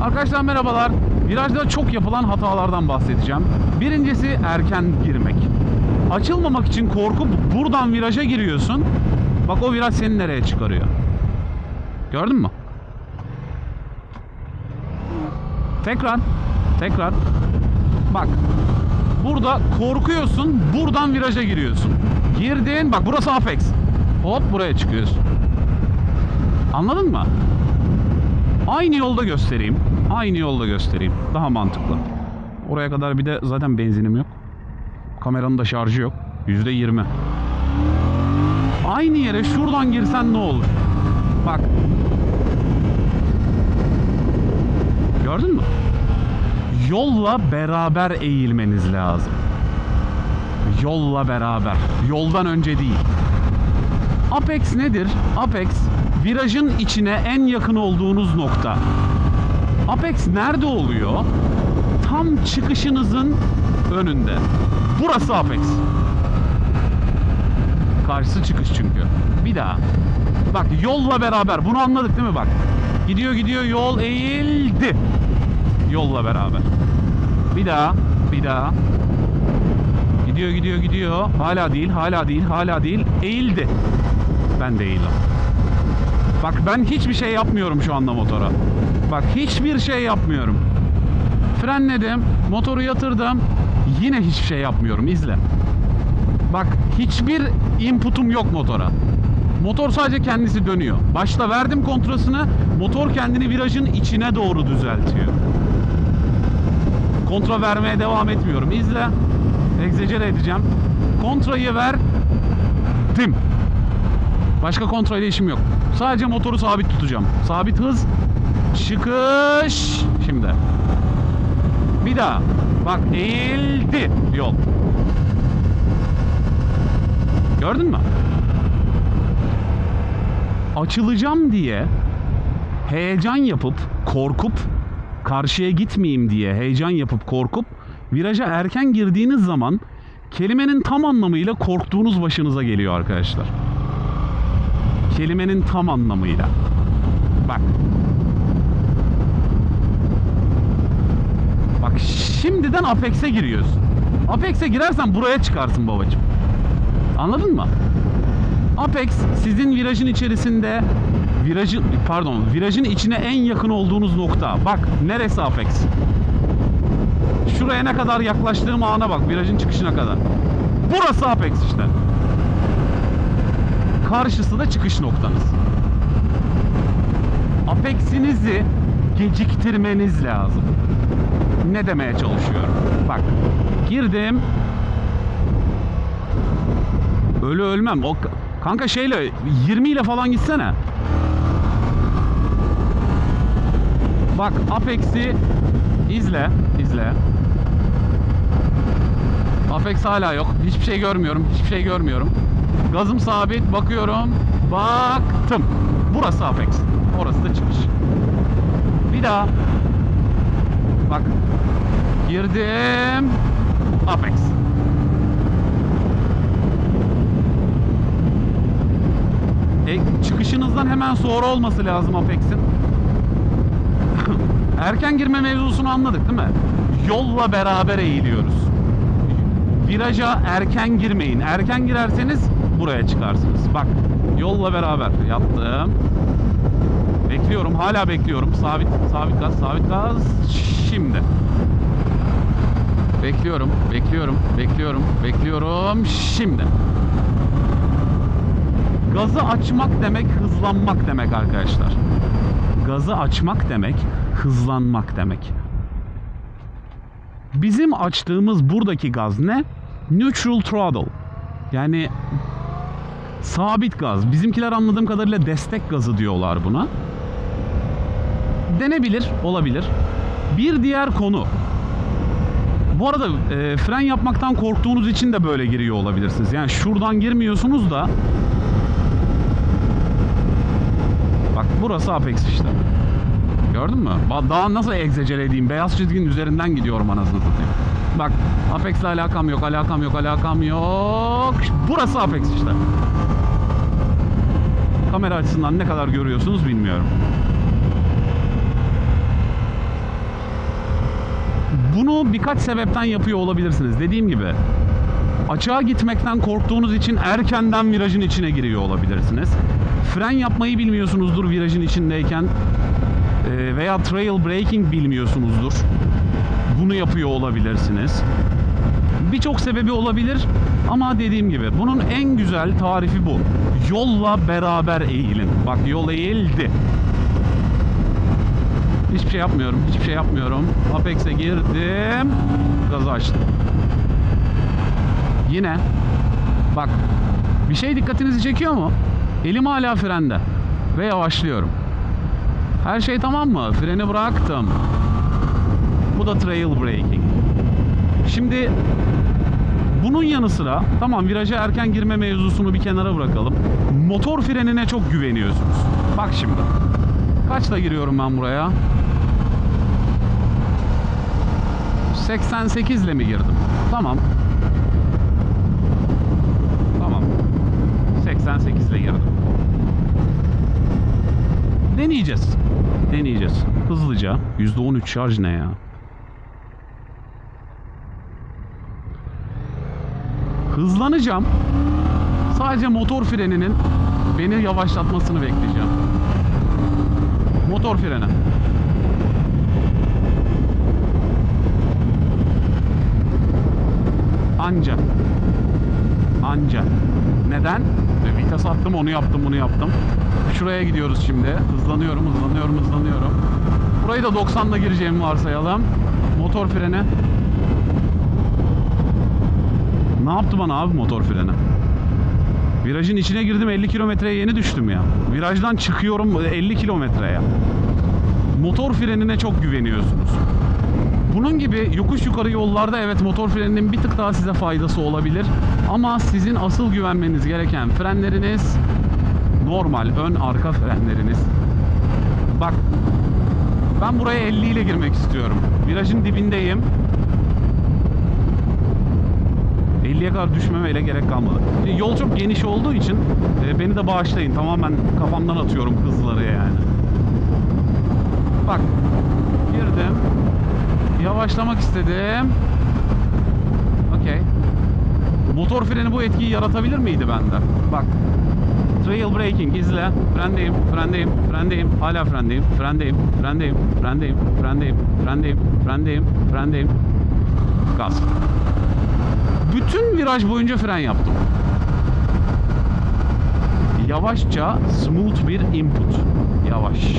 Arkadaşlar merhabalar. Virajda çok yapılan hatalardan bahsedeceğim. Birincisi erken girmek. Açılmamak için korkup buradan viraja giriyorsun. Bak o viraj seni nereye çıkarıyor. Gördün mü? Tekrar. Tekrar. Bak. Burada korkuyorsun. Buradan viraja giriyorsun. Girdin. Bak burası Apex. Hop buraya çıkıyorsun. Anladın mı? Aynı yolda göstereyim. Aynı yolda göstereyim. Daha mantıklı. Oraya kadar bir de zaten benzinim yok. Kameranın da şarjı yok. Yüzde yirmi. Aynı yere şuradan girsen ne olur? Bak. Gördün mü? Yolla beraber eğilmeniz lazım. Yolla beraber. Yoldan önce değil. Apex nedir? Apex virajın içine en yakın olduğunuz nokta. Apex nerede oluyor? Tam çıkışınızın önünde. Burası Apex. Karşısı çıkış çünkü. Bir daha. Bak yolla beraber. Bunu anladık değil mi bak? Gidiyor gidiyor yol eğildi. Yolla beraber. Bir daha. Bir daha. Gidiyor gidiyor gidiyor. Hala değil, hala değil, hala değil. Eğildi. Ben de eğildim. Bak ben hiçbir şey yapmıyorum şu anda motora. Bak hiçbir şey yapmıyorum. Frenledim, motoru yatırdım. Yine hiçbir şey yapmıyorum. İzle. Bak hiçbir inputum yok motora. Motor sadece kendisi dönüyor. Başta verdim kontrasını, motor kendini virajın içine doğru düzeltiyor. Kontra vermeye devam etmiyorum. İzle. Egzecere edeceğim. Kontrayı ver. Dim. Başka kontrol işim yok. Sadece motoru sabit tutacağım. Sabit hız. Çıkış. Şimdi. Bir daha. Bak eğildi yol. Gördün mü? Açılacağım diye heyecan yapıp korkup karşıya gitmeyeyim diye heyecan yapıp korkup viraja erken girdiğiniz zaman kelimenin tam anlamıyla korktuğunuz başınıza geliyor arkadaşlar. Kelimenin tam anlamıyla. Bak. Bak şimdiden Apex'e giriyorsun. Apex'e girersen buraya çıkarsın babacığım. Anladın mı? Apex sizin virajın içerisinde virajın pardon virajın içine en yakın olduğunuz nokta. Bak neresi Apex? Şuraya ne kadar yaklaştığım ana bak virajın çıkışına kadar. Burası Apex işte. Karşısı da çıkış noktanız. Apex'inizi geciktirmeniz lazım. Ne demeye çalışıyorum? Bak girdim. Ölü ölmem. O kanka şeyle 20 ile falan gitsene. Bak Apex'i izle, izle. Apex hala yok. Hiçbir şey görmüyorum. Hiçbir şey görmüyorum. Gazım sabit. Bakıyorum. Baktım. Burası Apex. Orası da çıkış. Bir daha. Bak. Girdim. Apex. E, çıkışınızdan hemen sonra olması lazım Apex'in. Erken girme mevzusunu anladık değil mi? Yolla beraber eğiliyoruz. Viraja erken girmeyin. Erken girerseniz buraya çıkarsınız. Bak yolla beraber yaptım. Bekliyorum. Hala bekliyorum. Sabit sabit gaz, sabit gaz. Şimdi. Bekliyorum, bekliyorum, bekliyorum, bekliyorum. Şimdi. Gazı açmak demek hızlanmak demek arkadaşlar. Gazı açmak demek hızlanmak demek. Bizim açtığımız buradaki gaz ne? Neutral throttle. Yani sabit gaz. Bizimkiler anladığım kadarıyla destek gazı diyorlar buna. Denebilir, olabilir. Bir diğer konu. Bu arada e, fren yapmaktan korktuğunuz için de böyle giriyor olabilirsiniz. Yani şuradan girmiyorsunuz da Bak burası Apex işte. Gördün mü? Daha nasıl egzecele edeyim? Beyaz çizginin üzerinden gidiyorum anasını satayım. Bak Apex'le alakam yok, alakam yok, alakam yok. Burası Apex işte. Kamera açısından ne kadar görüyorsunuz bilmiyorum. Bunu birkaç sebepten yapıyor olabilirsiniz. Dediğim gibi açığa gitmekten korktuğunuz için erkenden virajın içine giriyor olabilirsiniz. Fren yapmayı bilmiyorsunuzdur virajın içindeyken veya trail braking bilmiyorsunuzdur. Bunu yapıyor olabilirsiniz. Birçok sebebi olabilir ama dediğim gibi bunun en güzel tarifi bu. Yolla beraber eğilin. Bak yol eğildi. Hiçbir şey yapmıyorum. Hiçbir şey yapmıyorum. Apex'e girdim. Gazı açtım. Yine bak bir şey dikkatinizi çekiyor mu? Elim hala frende ve yavaşlıyorum. Her şey tamam mı? Freni bıraktım. Bu da trail braking. Şimdi bunun yanı sıra tamam viraja erken girme mevzusunu bir kenara bırakalım. Motor frenine çok güveniyorsunuz. Bak şimdi. Kaçla giriyorum ben buraya? 88 ile mi girdim? Tamam. Tamam. 88 ile girdim. Deneyeceğiz. Deneyeceğiz. Hızlıca. %13 şarj ne ya? Hızlanacağım. Sadece motor freninin beni yavaşlatmasını bekleyeceğim. Motor freni. Anca. Anca. Neden? E, Vites attım, onu yaptım, bunu yaptım. Şuraya gidiyoruz şimdi. Hızlanıyorum, hızlanıyorum, hızlanıyorum. Burayı da 90'la gireceğimi varsayalım. Motor freni. Ne yaptı bana abi motor freni? Virajın içine girdim 50 kilometreye yeni düştüm ya. Virajdan çıkıyorum 50 kilometreye. Motor frenine çok güveniyorsunuz. Bunun gibi yokuş yukarı yollarda evet motor freninin bir tık daha size faydası olabilir. Ama sizin asıl güvenmeniz gereken frenleriniz normal ön arka frenleriniz. Bak ben buraya 50 ile girmek istiyorum. Virajın dibindeyim. 50'ye kadar düşmeme ile gerek kalmadı. Şimdi Yol çok geniş olduğu için e, beni de bağışlayın. Tamamen kafamdan atıyorum hızları yani. Bak girdim. Yavaşlamak istedim. Okey. Motor freni bu etkiyi yaratabilir miydi bende? Bak. Trail braking izle. Frendeyim, frendeyim, frendeyim. Hala frendeyim, frendeyim, frendeyim, frendeyim, frendeyim, frendeyim, frendeyim, frendeyim. Gaz. Bütün viraj boyunca fren yaptım. Yavaşça smooth bir input. Yavaş.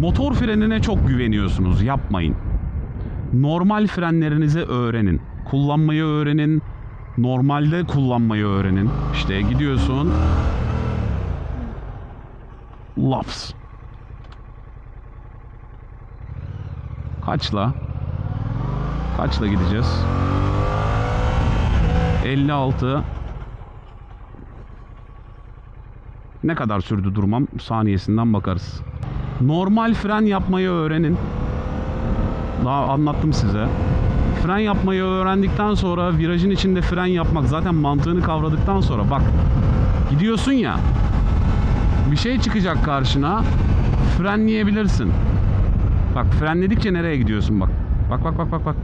Motor frenine çok güveniyorsunuz. Yapmayın. Normal frenlerinizi öğrenin. Kullanmayı öğrenin. Normalde kullanmayı öğrenin. İşte gidiyorsun. Laps. Kaçla? Kaçla gideceğiz? 56 Ne kadar sürdü durmam? Saniyesinden bakarız. Normal fren yapmayı öğrenin. Daha anlattım size. Fren yapmayı öğrendikten sonra virajın içinde fren yapmak zaten mantığını kavradıktan sonra bak gidiyorsun ya bir şey çıkacak karşına frenleyebilirsin. Bak frenledikçe nereye gidiyorsun bak. Bak bak bak bak bak.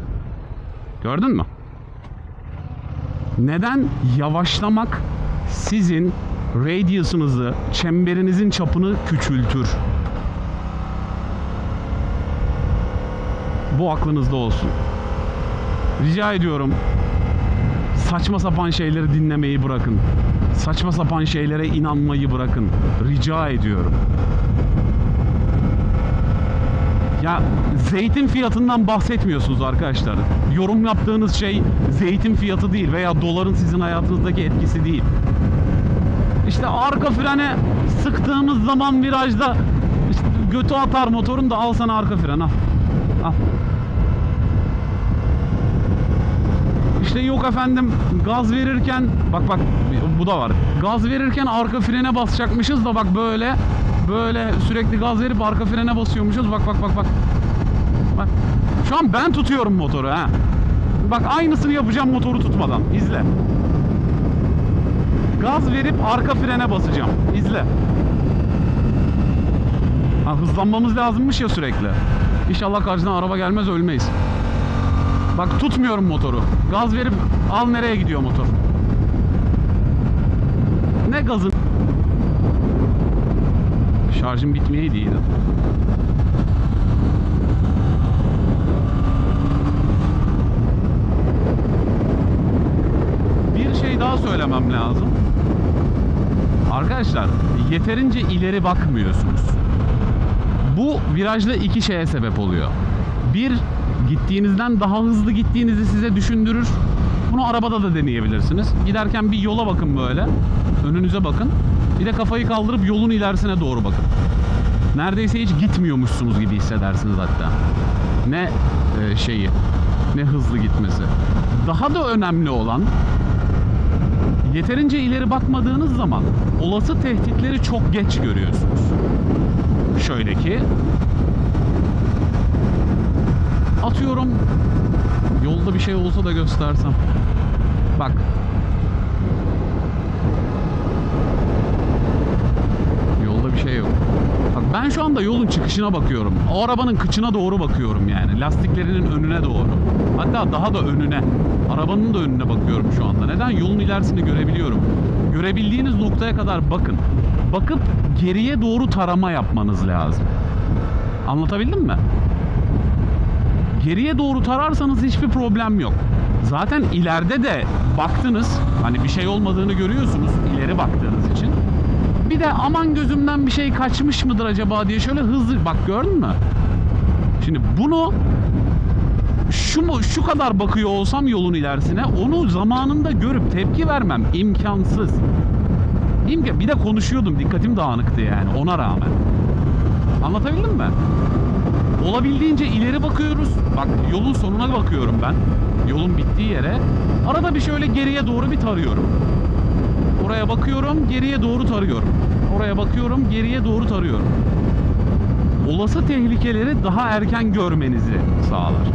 Gördün mü? Neden yavaşlamak sizin radius'ınızı, çemberinizin çapını küçültür? Bu aklınızda olsun. Rica ediyorum. Saçma sapan şeyleri dinlemeyi bırakın. Saçma sapan şeylere inanmayı bırakın. Rica ediyorum. Ya zeytin fiyatından bahsetmiyorsunuz arkadaşlar. Yorum yaptığınız şey zeytin fiyatı değil veya doların sizin hayatınızdaki etkisi değil. İşte arka frene sıktığımız zaman virajda işte götü atar motorun da al sana arka fren al. Al. İşte yok efendim gaz verirken bak bak bu da var. Gaz verirken arka frene basacakmışız da bak böyle böyle sürekli gaz verip arka frene basıyormuşuz. Bak bak bak bak. Bak. Şu an ben tutuyorum motoru ha. Bak aynısını yapacağım motoru tutmadan. İzle. Gaz verip arka frene basacağım. İzle. Ha, hızlanmamız lazımmış ya sürekli. İnşallah karşıdan araba gelmez ölmeyiz. Bak tutmuyorum motoru. Gaz verip al nereye gidiyor motor. Ne gazın? Şarjım bitmeyeydi iyiydi. Bir şey daha söylemem lazım. Arkadaşlar yeterince ileri bakmıyorsunuz. Bu virajda iki şeye sebep oluyor. Bir, gittiğinizden daha hızlı gittiğinizi size düşündürür. Bunu arabada da deneyebilirsiniz. Giderken bir yola bakın böyle. Önünüze bakın. Bir de kafayı kaldırıp yolun ilerisine doğru bakın. Neredeyse hiç gitmiyormuşsunuz gibi hissedersiniz hatta. Ne e, şeyi, ne hızlı gitmesi. Daha da önemli olan yeterince ileri bakmadığınız zaman olası tehditleri çok geç görüyorsunuz. Şöyle ki atıyorum yolda bir şey olsa da göstersem. Bak. Yolda bir şey yok. Bak ben şu anda yolun çıkışına bakıyorum. O arabanın kıçına doğru bakıyorum yani. Lastiklerinin önüne doğru. Hatta daha da önüne. Arabanın da önüne bakıyorum şu anda. Neden? Yolun ilerisini görebiliyorum. Görebildiğiniz noktaya kadar bakın. Bakıp geriye doğru tarama yapmanız lazım. Anlatabildim mi? Geriye doğru tararsanız hiçbir problem yok. Zaten ileride de baktınız. Hani bir şey olmadığını görüyorsunuz ileri baktığınız için. Bir de aman gözümden bir şey kaçmış mıdır acaba diye şöyle hızlı bak gördün mü? Şimdi bunu şu mu şu kadar bakıyor olsam yolun ilerisine onu zamanında görüp tepki vermem imkansız. İmkan bir de konuşuyordum dikkatim dağınıktı yani ona rağmen. Anlatabildim mi? Olabildiğince ileri bakıyoruz. Bak yolun sonuna bakıyorum ben. Yolun bittiği yere. Arada bir şöyle geriye doğru bir tarıyorum. Oraya bakıyorum, geriye doğru tarıyorum. Oraya bakıyorum, geriye doğru tarıyorum. Olası tehlikeleri daha erken görmenizi sağlar.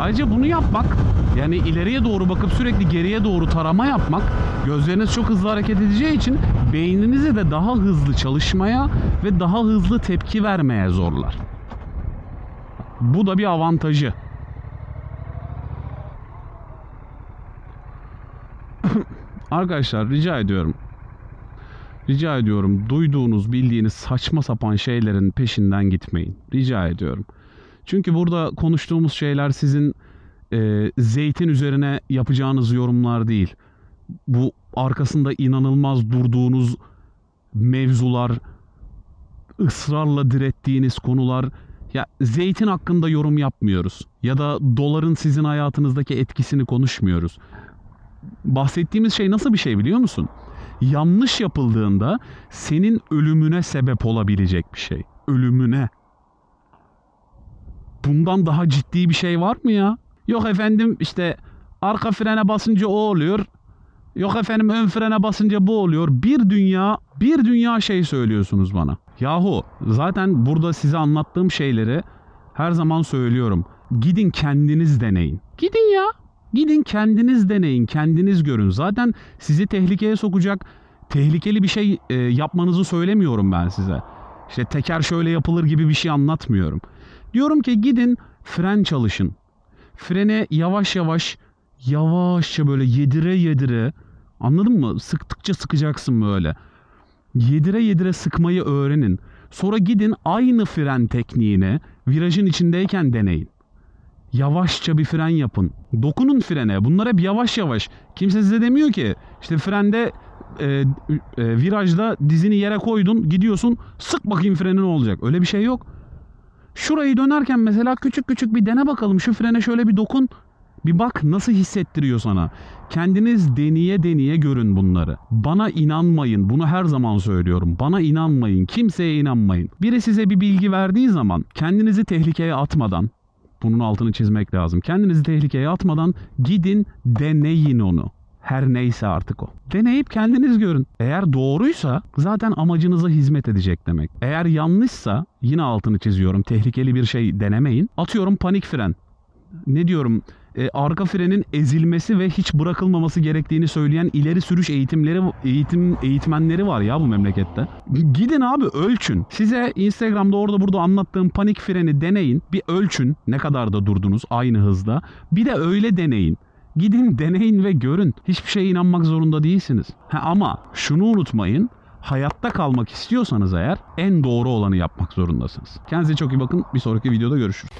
Ayrıca bunu yapmak yani ileriye doğru bakıp sürekli geriye doğru tarama yapmak gözleriniz çok hızlı hareket edeceği için beyninizi de daha hızlı çalışmaya ve daha hızlı tepki vermeye zorlar. Bu da bir avantajı. Arkadaşlar rica ediyorum. Rica ediyorum duyduğunuz, bildiğiniz saçma sapan şeylerin peşinden gitmeyin. Rica ediyorum. Çünkü burada konuştuğumuz şeyler sizin e, zeytin üzerine yapacağınız yorumlar değil. Bu arkasında inanılmaz durduğunuz mevzular, ısrarla direttiğiniz konular. Ya zeytin hakkında yorum yapmıyoruz. Ya da doların sizin hayatınızdaki etkisini konuşmuyoruz. Bahsettiğimiz şey nasıl bir şey biliyor musun? Yanlış yapıldığında senin ölümüne sebep olabilecek bir şey. Ölümüne. Bundan daha ciddi bir şey var mı ya? Yok efendim işte arka frene basınca o oluyor. Yok efendim ön frene basınca bu oluyor. Bir dünya, bir dünya şey söylüyorsunuz bana. Yahu zaten burada size anlattığım şeyleri her zaman söylüyorum. Gidin kendiniz deneyin. Gidin ya. Gidin kendiniz deneyin, kendiniz görün. Zaten sizi tehlikeye sokacak tehlikeli bir şey e, yapmanızı söylemiyorum ben size. İşte teker şöyle yapılır gibi bir şey anlatmıyorum. Diyorum ki gidin fren çalışın. Frene yavaş yavaş yavaşça böyle yedire yedire anladın mı? Sıktıkça sıkacaksın böyle. Yedire yedire sıkmayı öğrenin. Sonra gidin aynı fren tekniğini virajın içindeyken deneyin. Yavaşça bir fren yapın. Dokunun frene. Bunlar hep yavaş yavaş. Kimse size demiyor ki işte frende e, e, virajda dizini yere koydun gidiyorsun sık bakayım freni ne olacak. Öyle bir şey yok. Şurayı dönerken mesela küçük küçük bir dene bakalım. Şu frene şöyle bir dokun. Bir bak nasıl hissettiriyor sana. Kendiniz deneye deneye görün bunları. Bana inanmayın. Bunu her zaman söylüyorum. Bana inanmayın. Kimseye inanmayın. Biri size bir bilgi verdiği zaman kendinizi tehlikeye atmadan bunun altını çizmek lazım. Kendinizi tehlikeye atmadan gidin deneyin onu. Her neyse artık o. Deneyip kendiniz görün. Eğer doğruysa zaten amacınıza hizmet edecek demek. Eğer yanlışsa yine altını çiziyorum. Tehlikeli bir şey denemeyin. Atıyorum panik fren. Ne diyorum? E, arka frenin ezilmesi ve hiç bırakılmaması gerektiğini söyleyen ileri sürüş eğitimleri eğitim eğitmenleri var ya bu memlekette. Gidin abi ölçün. Size Instagram'da orada burada anlattığım panik freni deneyin. Bir ölçün ne kadar da durdunuz aynı hızda. Bir de öyle deneyin. Gidin deneyin ve görün. Hiçbir şeye inanmak zorunda değilsiniz. Ha, ama şunu unutmayın. Hayatta kalmak istiyorsanız eğer en doğru olanı yapmak zorundasınız. Kendinize çok iyi bakın. Bir sonraki videoda görüşürüz.